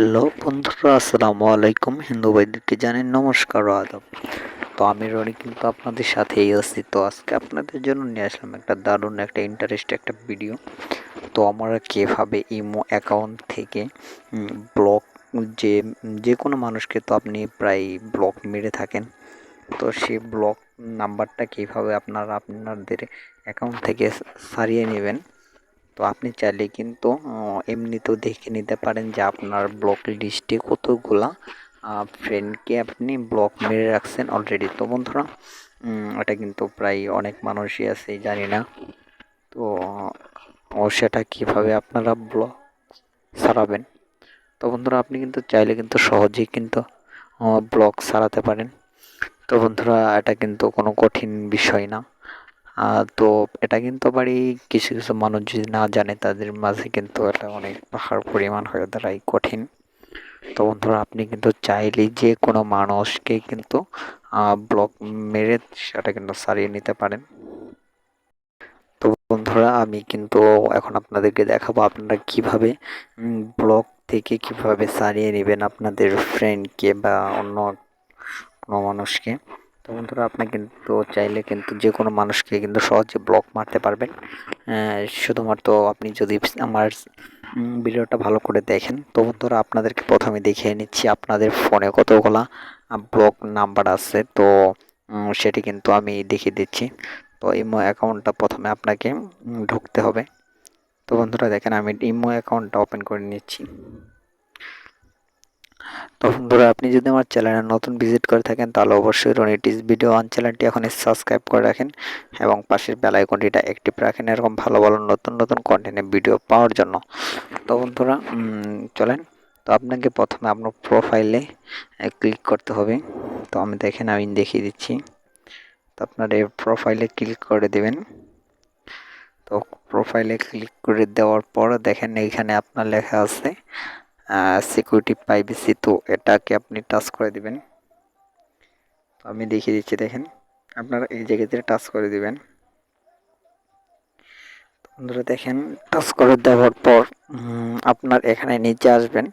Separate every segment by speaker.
Speaker 1: Hello বন্ধুরা, আসসালামু আলাইকুম। হিন্দু ভাইদেরকে জানেন নমস্কার ও আদব। তো আমি রনি কিন্তু আপনাদের সাথেই আছি। তো আজকে আপনাদের জন্য নিয়ে আসলাম একটা দারুণ, একটা ইন্টারেস্ট একটা ভিডিও তো আমরা কীভাবে ইমো অ্যাকাউন্ট থেকে ব্লক যে যে কোনো মানুষকে তো আপনি প্রায় ব্লক মেরে থাকেন। তো সেই ব্লক নাম্বারটা কীভাবে আপনারা আপনাদের অ্যাকাউন্ট থেকে সারিয়ে নেবেন? তো আপনি চাইলে কিন্তু এমনিতেও দেখে নিতে পারেন যে আপনার ব্লক লিস্টে কতগুলা ফ্রেন্ডকে আপনি ব্লক মেরে রাখছেন অলরেডি তো বন্ধুরা এটা কিন্তু প্রায় অনেক মানুষই আছে, জানি না। তো সেটা কীভাবে আপনারা ব্লক সারাবেন? তো বন্ধুরা, আপনি কিন্তু চাইলে কিন্তু সহজেই কিন্তু ব্লক সারাতে পারেন। তো বন্ধুরা, এটা কিন্তু কোনো কঠিন বিষয় না। তো এটা কিন্তু আবার এই কিছু কিছু মানুষ যদি না জানে, তাদের মাঝে কিন্তু এটা অনেক পাহাড় পরিমাণ হয়ে দাঁড়ায় কঠিন। তো বন্ধুরা, আপনি কিন্তু চাইলেই যে কোনো মানুষকে কিন্তু ব্লক মেরে সেটা কিন্তু সারিয়ে নিতে পারেন। তো বন্ধুরা, আমি কিন্তু এখন আপনাদেরকে দেখাবো আপনারা কীভাবে ব্লক থেকে কীভাবে সারিয়ে নেবেন আপনাদের ফ্রেন্ডকে বা অন্য কোনো মানুষকে। তো বন্ধুরা, আপনি কিন্তু চাইলে কিন্তু যে কোনো মানুষকে কিন্তু সহজে ব্লক মারতে পারবেন। শুধুমাত্র আপনি যদি আমার ভিডিওটা ভালো করে দেখেন, তো বন্ধুরা আপনাদেরকে প্রথমে দেখিয়ে নিচ্ছি আপনাদের ফোনে কতগুলা ব্লক নাম্বার আছে। তো সেটি কিন্তু আমি দেখিয়ে দিচ্ছি। তো ইমো অ্যাকাউন্টটা প্রথমে আপনাকে ঢুকতে হবে। তো বন্ধুরা দেখেন, আমি ইমো অ্যাকাউন্টটা ওপেন করে নিচ্ছি। তো বন্ধুরা আপনি যদি আমার চ্যানেলে নতুন ভিজিট করে থাকেন, তাহলে অবশ্যই রনিটিস ভিডিও অন চ্যানেলটি এখন সাবস্ক্রাইব করে রাখেন এবং পাশের বেল আইকনটিটা অ্যাক্টিভ রাখেন এরকম ভালো ভালো নতুন নতুন কন্টেন্টের ভিডিও পাওয়ার জন্য। তো বন্ধুরা চলেন। তো আপনাকে প্রথমে আপনার প্রোফাইলে ক্লিক করতে হবে। তো আমি দেখেন, আমি দেখিয়ে দিচ্ছি। তো আপনার এই প্রোফাইলে ক্লিক করে দেবেন। তো প্রোফাইলে ক্লিক করে দেওয়ার পর দেখেন এইখানে আপনার লেখা আছে সিকিউরিটি প্রাইভেসি তো এটাকে আপনি টাচ করে দিবেন। তো আমি দেখিয়ে দিচ্ছি, দেখেন। আপনারা এই জায়গাতে টাচ করে দিবেন। বন্ধুরা, দেখেন টাচ করে দেওয়ার পর আপনার এখানে নিচে আসবেন।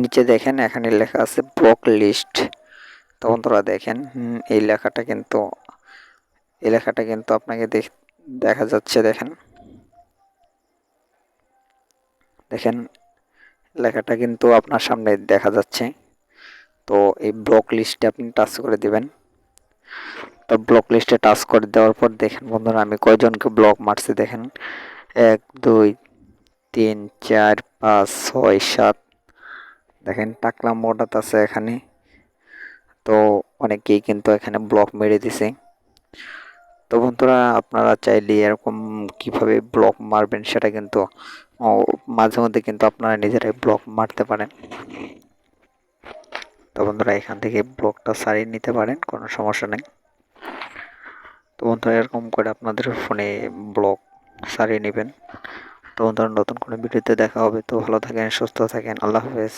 Speaker 1: নিচে দেখেন, এখানে লেখা আছে ব্লক লিস্ট তো বন্ধুরা, দেখেন এই লেখাটা কিন্তু, এই লেখাটা কিন্তু আপনাকে দেখা যাচ্ছে, দেখেন। দেখেন লেখাটা কিন্তু আপনার সামনে দেখা যাচ্ছে। তো এই ব্লক লিস্টে আপনি টাচ করে দেবেন। তো ব্লক লিস্টে টাচ করে দেওয়ার পর দেখেন বন্ধুরা, আমি কয়জনকে ব্লক মারছি দেখেন। এক, দুই, তিন, চার, পাঁচ, ছয়, সাত। দেখেন টাকলা মোটাত আছে এখানে। তো অনেকেই কিন্তু এখানে ব্লক মেরে দিছে। তো বন্ধুরা, আপনারা চাইলে এরকম কীভাবে ব্লক মারবেন সেটা কিন্তু মাঝে মধ্যে কিন্তু আপনারা নিজেরাই ব্লক মারতে পারেন। তো বন্ধুরা, এখান থেকে ব্লকটা সারিয়ে নিতে পারেন, কোনো সমস্যা নেই। তো বন্ধুরা, এরকম করে আপনাদের ফোনে ব্লক সারিয়ে নেবেন। তো বন্ধুরা, নতুন কোনো ভিডিওতে দেখা হবে। তো ভালো থাকেন, সুস্থ থাকেন। আল্লাহ হাফেজ।